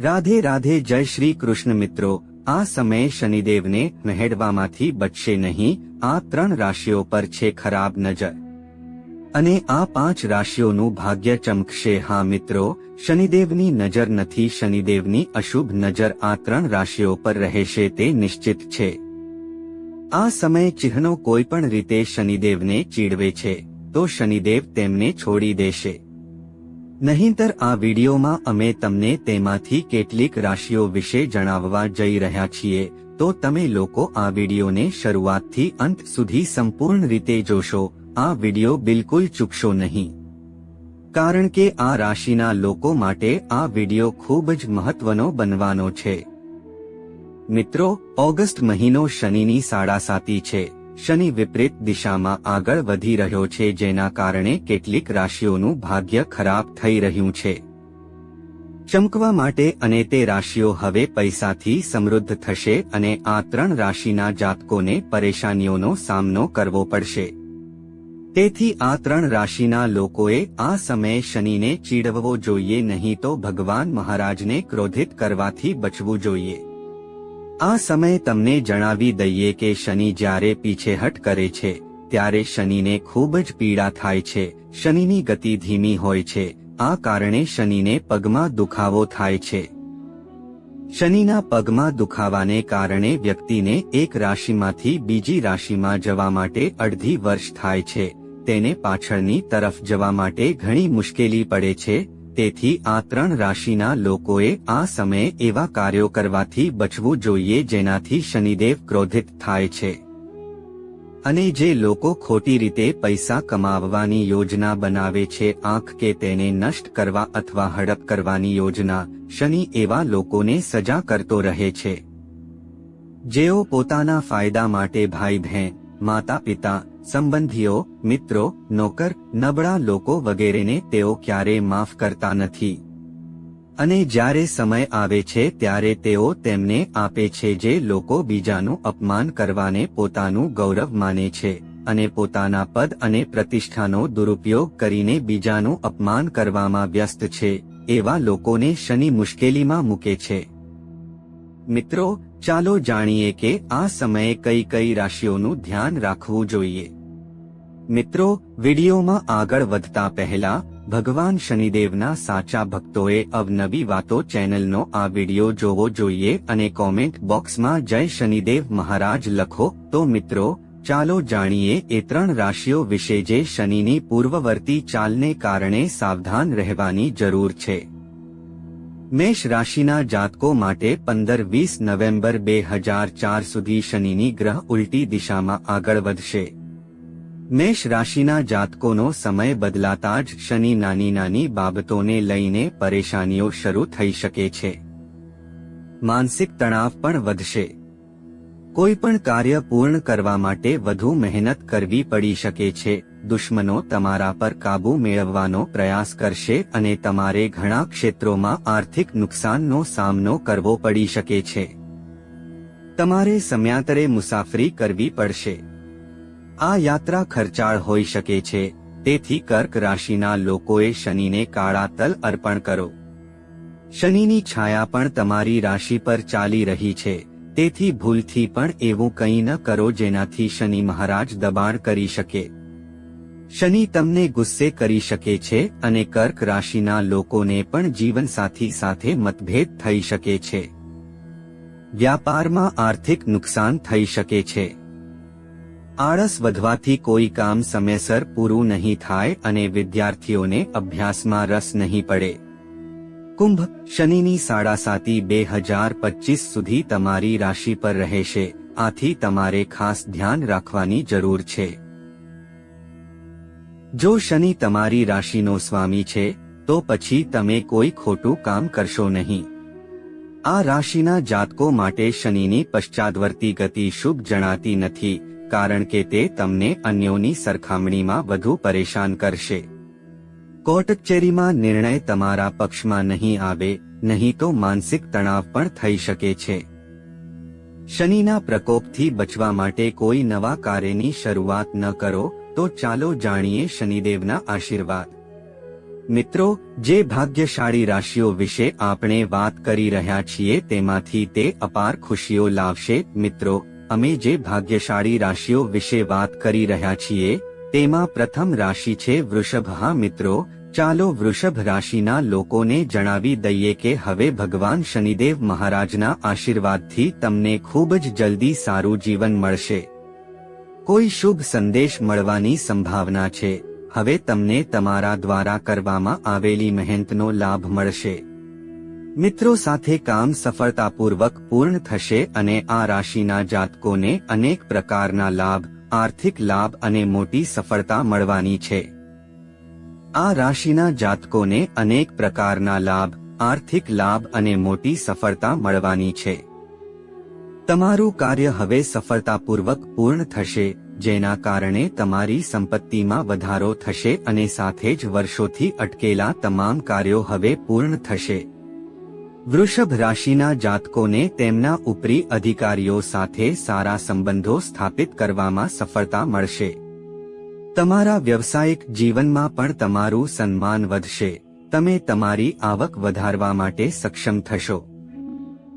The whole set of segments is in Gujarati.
રાધે રાધે જય શ્રી કૃષ્ણ મિત્રો, આ સમયે શનિદેવને મહેડવામાંથી બચશે નહીં, આ ત્રણ રાશિઓ પર છે ખરાબ નજર. અને આ પાંચ રાશિઓનું ભાગ્ય ચમકશે. હા મિત્રો, શનિદેવની નજર નથી, શનિદેવની અશુભ નજર આ ત્રણ રાશિઓ પર રહેશે તે નિશ્ચિત છે. આ સમય ચિહ્નો કોઈ પણ રીતે શનિદેવને ચીડવે છે, તો શનિદેવ તેમને છોડી દેશે. નહીંતર આ વિડીયોમાં અમે તમને તેમાંથી કેટલીક રાશિઓ વિશે જણાવવા જઈ રહ્યા છીએ, તો તમે લોકો આ વિડીયોને શરૂઆતથી અંત સુધી સંપૂર્ણ રીતે જોશો, આ વીડિયો બિલકુલ ચૂકશો નહીં. કારણ કે આ રાશિના લોકો માટે આ વીડિયો ખૂબ જ મહત્વનો બનવાનો છે. મિત્રો, ઓગસ્ટ મહિનો શનિની સાડાસાતી છે. શનિ વિપરીત દિશામાં આગળ વધી રહ્યો છે જેના કારણે કેટલીક રાશિઓનું ભાગ્ય ખરાબ થઈ રહ્યું છે. ચમકવા માટે અને તે રાશિઓ હવે પૈસાથી સમૃદ્ધ થશે અને આ ત્રણ રાશિના જાતકોને પરેશાનીઓનો સામનો કરવો પડશે. તેથી આ ત્રણ રાશિના લોકોએ આ સમયે શનિને ચીડવવો જોઈએ નહીં તો ભગવાન મહારાજને ક્રોધિત કરવાથી બચવું જોઈએ. આ સમયે તમને જણાવી દઈએ કે શનિ જ્યારે પીછેહટ કરે છે, ત્યારે શનિને ખૂબ જ પીડા થાય છે, શનિની ગતિ ધીમી હોય છે, આ કારણે શનિને પગમાં દુખાવો થાય છે. શનિના પગમાં દુખાવાને કારણે વ્યક્તિને એક રાશિમાંથી બીજી રાશિમાં જવા માટે અડધી વર્ષ થાય છે, તેને પાછળની તરફ જવા માટે ઘણી મુશ્કેલી પડે છે તેથી આ ત્રણ રાશિના લોકોએ આ સમયે એવા કાર્યો કરવાથી બચવું જોઈએ જેનાથી શનિદેવ ક્રોધિત થાય છે. અને જે લોકો ખોટી રીતે પૈસા કમાવવાની યોજના બનાવે છે, આંખ કે તેને નષ્ટ કરવા અથવા હડપ કરવાની યોજના, શનિ એવા લોકોને સજા કરતો રહે છે. જેઓ પોતાના ફાયદા માટે ભાઈ બહેન માતા પિતા સંબંધીઓ, મિત્રો, નોકર, નબળા લોકો વગેરેને તેઓ ક્યારેય માફ કરતા નથી. અને જ્યારે સમય આવે છે ત્યારે તેઓ તેમને આપે છે જે લોકો બીજાનું અપમાન કરવાને પોતાનું ગૌરવ માને છે અને પોતાના પદ અને પ્રતિષ્ઠાનો દુરુપયોગ કરીને બીજાનું અપમાન કરવામાં વ્યસ્ત છે, એવા લોકોને શનિ મુશ્કેલીમાં મૂકે છે. મિત્રો, ચાલો જાણીએ કે આ સમયે કઈ કઈ રાશિઓનું ધ્યાન રાખવું જોઈએ. મિત્રો, વિડીયોમાં આગળ વધતા પહેલા, ભગવાન શનિદેવના સાચા ભક્તોએ અવનવી વાતો ચેનલનો આ વીડિયો જોવો જોઈએ અને કોમેન્ટ બોક્સમાં જય શનિદેવ મહારાજ લખો. તો મિત્રો, ચાલો જાણીએ એ ત્રણ રાશિઓ વિશે જે શનિની પૂર્વવર્તી ચાલને કારણે સાવધાન રહેવાની જરૂર છે. મેષ રાશિના જાતકો માટે પંદર વીસ નવેમ્બર બે હજાર ચાર સુધી શનિની ગ્રહ ઉલટી દિશામાં આગળ વધશે. મેષ રાશિના જાતકોનો સમય બદલાતા જ શનિ નાની નાની બાબતોને લઈને પરેશાનીઓ શરૂ થઈ શકે છે. માનસિક તણાવ પણ વધશે. કોઈ પણ કાર્ય પૂર્ણ કરવા માટે વધુ મહેનત કરવી પડી શકે છે. દુશ્મનો તમારા પર કાબૂ મેળવવાનો પ્રયાસ કરશે અને તમારે ઘણા ક્ષેત્રોમાં આર્થિક નુકસાનનો સામનો કરવો પડી શકે છે. તમારે સમયાંતરે મુસાફરી કરવી પડશે. આ યાત્રા ખર્ચાળ હોઈ શકે છે, તેથી કર્ક રાશિના લોકોએ શનિને કાળા તલ અર્પણ કરો. શનિની છાયા પણ તમારી રાશિ પર ચાલી રહી છે, તેથી ભૂલથી પણ એવું કંઈ ન કરો જેનાથી શનિ મહારાજ દબાણ કરી શકે. શનિ તમને ગુસ્સે કરી શકે છે અને કર્ક રાશિના લોકોને પણ જીવનસાથી સાથે મતભેદ થઈ શકે છે. વ્યાપારમાં આર્થિક નુકસાન થઈ શકે છે. આળસ વધવાથી કોઈ કામ સમયસર પૂરું નહીં થાય અને વિદ્યાર્થીઓને અભ્યાસમાં રસ નહીં પડે. કુંભ શનિની સાડા સાતી બે હજાર પચીસ સુધી તમારી રાશિ પર રહેશે. આથી તમારે ખાસ ધ્યાન રાખવાની જરૂર છે. જો શનિ તમારી રાશિનો સ્વામી છે, તો પછી તમે કોઈ ખોટું કામ કરશો નહીં. આ રાશિના જાતકો માટે શનિની પશ્ચાદવર્તી ગતિ શુભ જણાતી નથી. કારણ કે તે તમને અન્યોની સરખામણીમાં વધુ પરેશાન કરશે. કોર્ટ નિર્ણય તમારા પક્ષમાં નહીં આવે, નહીં તો માનસિક તણાવ પણ થઈ શકે છે. શનિના પ્રકોપથી બચવા માટે કોઈ નવા કાર્યની શરૂઆત ન કરો, તો ચાલો જાણીએ શનિદેવના આશીર્વાદ. મિત્રો, જે ભાગ્યશાળી રાશિઓ વિશે આપણે વાત કરી રહ્યા છીએ તેમાંથી તે અપાર ખુશીઓ લાવશે. મિત્રો અમે જે ભાગ્યશાળી રાશિઓ વિશે વાત કરી રહ્યા છીએ, તેમાં પ્રથમ રાશિ છે વૃષભ. હા મિત્રો, ચાલો વૃષભ રાશિના લોકોને જણાવી દઈએ કે હવે ભગવાન શનિદેવ મહારાજના આશીર્વાદથી તમને ખૂબ જ જલ્દી સારું જીવન મળશે. કોઈ શુભ સંદેશ મળવાની સંભાવના છે. હવે તમને તમારા દ્વારા કરવામાં આવેલી મહેનતનો લાભ મળશે. મિત્રો સાથે કામ સફળતાપૂર્વક પૂર્ણ થશે અને આ રાશિના જાતકોને અનેક પ્રકારના લાભ, આર્થિક લાભ અને મોટી સફળતા મળવાની છે. આ રાશિના જાતકોને અનેક પ્રકારના લાભ, આર્થિક લાભ અને મોટી સફળતા મળવાની છે. તમારું કાર્ય હવે સફળતાપૂર્વક પૂર્ણ થશે, જેના કારણે તમારી સંપત્તિમાં વધારો થશે અને સાથે જ વર્ષોથી અટકેલા તમામ કાર્યો હવે પૂર્ણ થશે. વૃષભ રાશિના જાતકોને તેમના ઉપરી અધિકારીઓ સાથે સારા સંબંધો સ્થાપિત કરવામાં સફળતા મળશે. તમારા વ્યવસાયિક જીવનમાં પણ તમારું સન્માન વધશે. તમે તમારી આવક વધારવા માટે સક્ષમ થશો.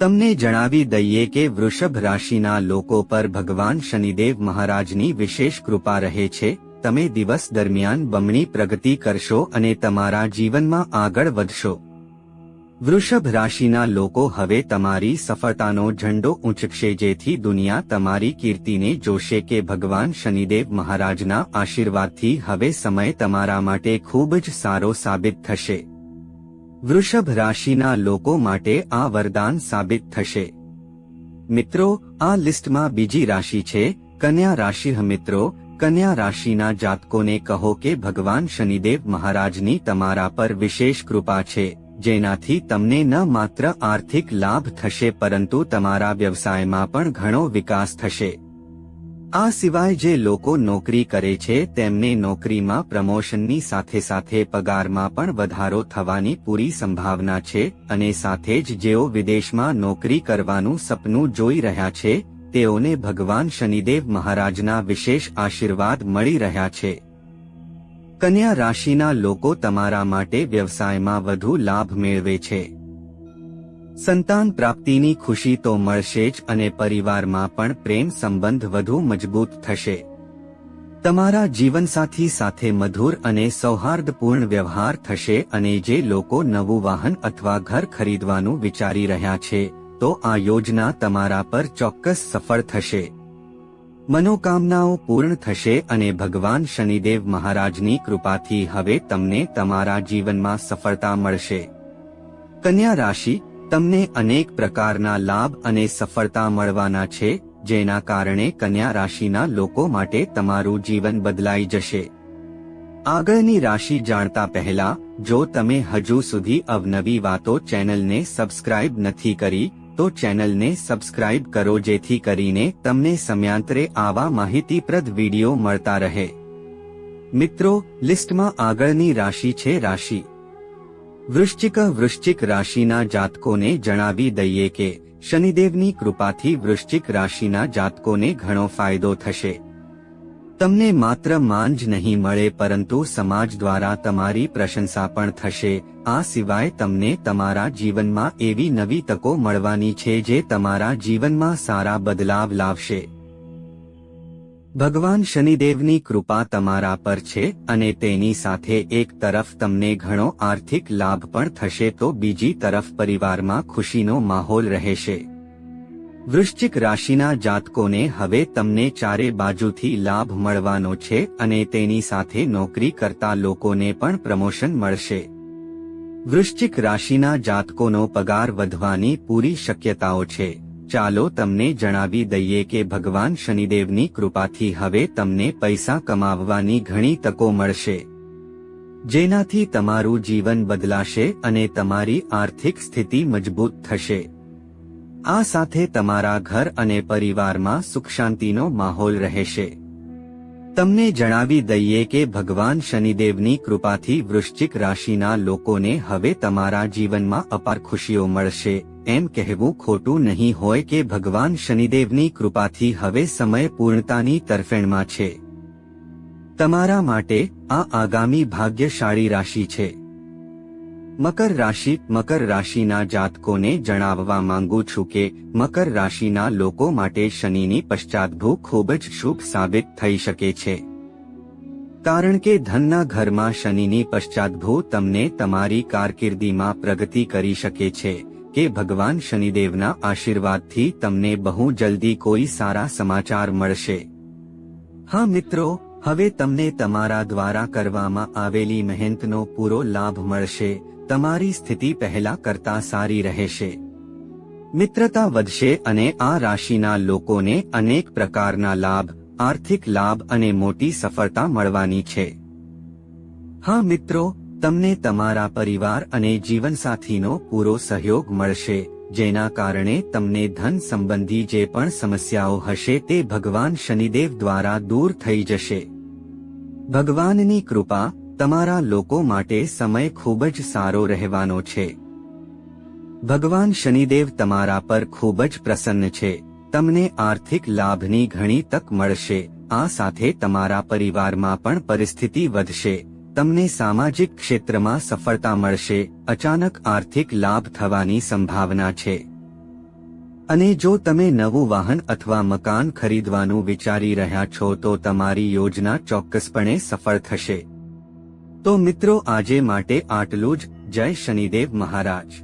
તમને જણાવી દઈએ કે વૃષભ રાશિના લોકો પર ભગવાન શનિદેવ મહારાજની વિશેષ કૃપા રહે છે. તમે દિવસ દરમિયાન બમણી પ્રગતિ કરશો અને તમારા જીવનમાં આગળ વધશો. વૃષભ રાશિના લોકો હવે તમારી સફળતાનો ઝંડો ઊંચકશે જેથી દુનિયા તમારી કીર્તિને જોશે કે ભગવાન શનિદેવ મહારાજના આશીર્વાદથી હવે સમય તમારા માટે ખૂબ જ સારો સાબિત થશે. વૃષભ રાશિના લોકો માટે આ વરદાન સાબિત થશે. મિત્રો, આ લિસ્ટમાં બીજી રાશિ છે, કન્યા રાશિ મિત્રો, કન્યા રાશિના જાતકોને કહો કે ભગવાન શનિદેવ મહારાજની તમારા પર વિશેષ કૃપા છે. જેનાથી તમને ન માત્ર આર્થિક લાભ થશે પરંતુ તમારા વ્યવસાયમાં પણ ઘણો વિકાસ થશે. આ સિવાય જે લોકો નોકરી કરે છે, તેમને નોકરીમાં પ્રમોશનની સાથે સાથે પગારમાં પણ વધારો થવાની પૂરી સંભાવના છે અને સાથે જ જેઓ વિદેશમાં નોકરી કરવાનું સપનું જોઈ રહ્યા છે, તેઓને ભગવાન શનિદેવ મહારાજના વિશેષ આશીર્વાદ મળી રહ્યા છે. કન્યા રાશિના લોકો તમારા માટે વ્યવસાયમાં વધુ લાભ મેળવે છે. સંતાન પ્રાપ્તિની ખુશી તો મળશે જ અને પરિવારમાં પણ પ્રેમ સંબંધ વધુ મજબૂત થશે. તમારા જીવનસાથી સાથે મધુર અને સૌહાર્દપૂર્ણ વ્યવહાર થશે અને જે લોકો નવું વાહન અથવા ઘર ખરીદવાનું વિચારી રહ્યા છે, તો આ યોજના તમારા પર ચોક્કસ સફળ થશે. મનોકામનાઓ પૂર્ણ થશે અને ભગવાન શનિદેવ મહારાજની કૃપાથી હવે તમને તમારા જીવનમાં સફળતા મળશે. કન્યા રાશિ, તમને અનેક પ્રકારના લાભ અને સફળતા મળવાના છે, જેના કારણે કન્યા રાશિના લોકો માટે તમારું જીવન બદલાઈ જશે. આગળની રાશિ જાણતા પહેલા, જો તમે હજુ સુધી અવનવી વાતો ચેનલને સબસ્ક્રાઇબ નથી કરી તો ચેનલને સબસ્ક્રાઇબ કરો જેથી કરીને તમને સમયાંતરે આવા માહિતીપ્રદ વીડિયો મળતા રહે. મિત્રો, લિસ્ટમાં આગળની રાશિ છે રાશિ. વૃશ્ચિક વૃશ્ચિક રાશિના જાતકોને જણાવી દઈએ કે શનિદેવની કૃપાથી વૃશ્ચિક રાશિના જાતકોને ઘણો ફાયદો થશે. તમને માત્ર માન જ નહીં મળે પરંતુ સમાજ દ્વારા તમારી પ્રશંસા પણ થશે. આ સિવાય તમને તમારા જીવનમાં એવી નવી તકો મળવાની છે જે તમારા જીવનમાં સારા બદલાવ લાવશે. ભગવાન શનિદેવની કૃપા તમારા પર છે અને તેની સાથે એક તરફ તમને ઘણો આર્થિક લાભ પણ થશે તો બીજી તરફ પરિવારમાં ખુશીનો માહોલ રહેશે. વૃશ્ચિક રાશિના જાતકોને હવે તમને ચારે બાજુથી લાભ મળવાનો છે અને તેની સાથે નોકરી કરતા લોકોને પણ પ્રમોશન મળશે. વૃશ્ચિક રાશિના જાતકોનો પગાર વધવાની પૂરી શક્યતાઓ છે. ચાલો તમને જણાવી દઈએ કે ભગવાન શનિદેવની કૃપાથી હવે તમને પૈસા કમાવવાની ઘણી તકો મળશે. જેનાથી તમારું જીવન બદલાશે અને તમારી આર્થિક સ્થિતિ મજબૂત થશે. આ સાથે તમારા ઘર અને પરિવારમાં સુખ શાંતિનો માહોલ રહેશે. તમને જણાવી દઈએ કે ભગવાન શનિદેવની કૃપાથી વૃશ્ચિક રાશિના લોકોને હવે તમારા જીવનમાં અપાર ખુશીઓ મળશે. એમ કહેવું ખોટું નહીં હોય કે ભગવાન શનિદેવની કૃપાથી હવે સમય પૂર્ણતાની તરફેણમાં છે. તમારા માટે આ આગામી ભાગ્યશાળી રાશિ છે. મકર રાશિ, મકર રાશિના જાતકોને જણાવવા માંગુ છું કે, મકર રાશિના લોકો માટે શનિની પશ્ચાતભૂ ખૂબ જ શુભ સાબિત થઈ શકે છે. કારણ કે ધનના ઘરમાં શનિની પશ્ચાતભૂ તમને તમારી કારકિર્દીમાં પ્રગતિ કરી શકે છે, કે ભગવાન શનિદેવના આશીર્વાદથી તમને બહુ જલ્દી કોઈ સારા સમાચાર મળશે. હા મિત્રો, હવે તમને તમારા દ્વારા કરવામાં આવેલી મહેનતનો પૂરો લાભ મળશે તમારી સ્થિતિ પહેલા કરતા સારી રહેશે. મિત્રતા વધશે અને આ રાશિના લોકોને અનેક પ્રકારના લાભ, આર્થિક લાભ અને મોટી સફળતા મળવાની છે. હા મિત્રો, તમને તમારા પરિવાર અને જીવનસાથીનો પૂરો સહયોગ મળશે, જેના કારણે તમને ધન સંબંધી જે પણ સમસ્યાઓ હશે તે ભગવાન શનિદેવ દ્વારા દૂર થઈ જશે. ભગવાનની કૃપા તમારા લોકો માટે સમય ખૂબ જ સારો રહેવાનો છે. ભગવાન શનિદેવ તમારા પર ખૂબ જ પ્રસન્ન છે. તમને આર્થિક લાભની ઘણી તક મળશે. આ સાથે તમારા પરિવારમાં પણ પરિસ્થિતિ વધશે. તમને સામાજિક ક્ષેત્રમાં સફળતા મળશે. અચાનક આર્થિક લાભ થવાની સંભાવના છે. અને જો તમે નવું વાહન અથવા મકાન ખરીદવાનું વિચારી રહ્યા છો તો તમારી યોજના ચોક્કસપણે સફળ થશે. તો મિત્રો આજે માટે આટલું જ. જય શનિદેવ મહારાજ.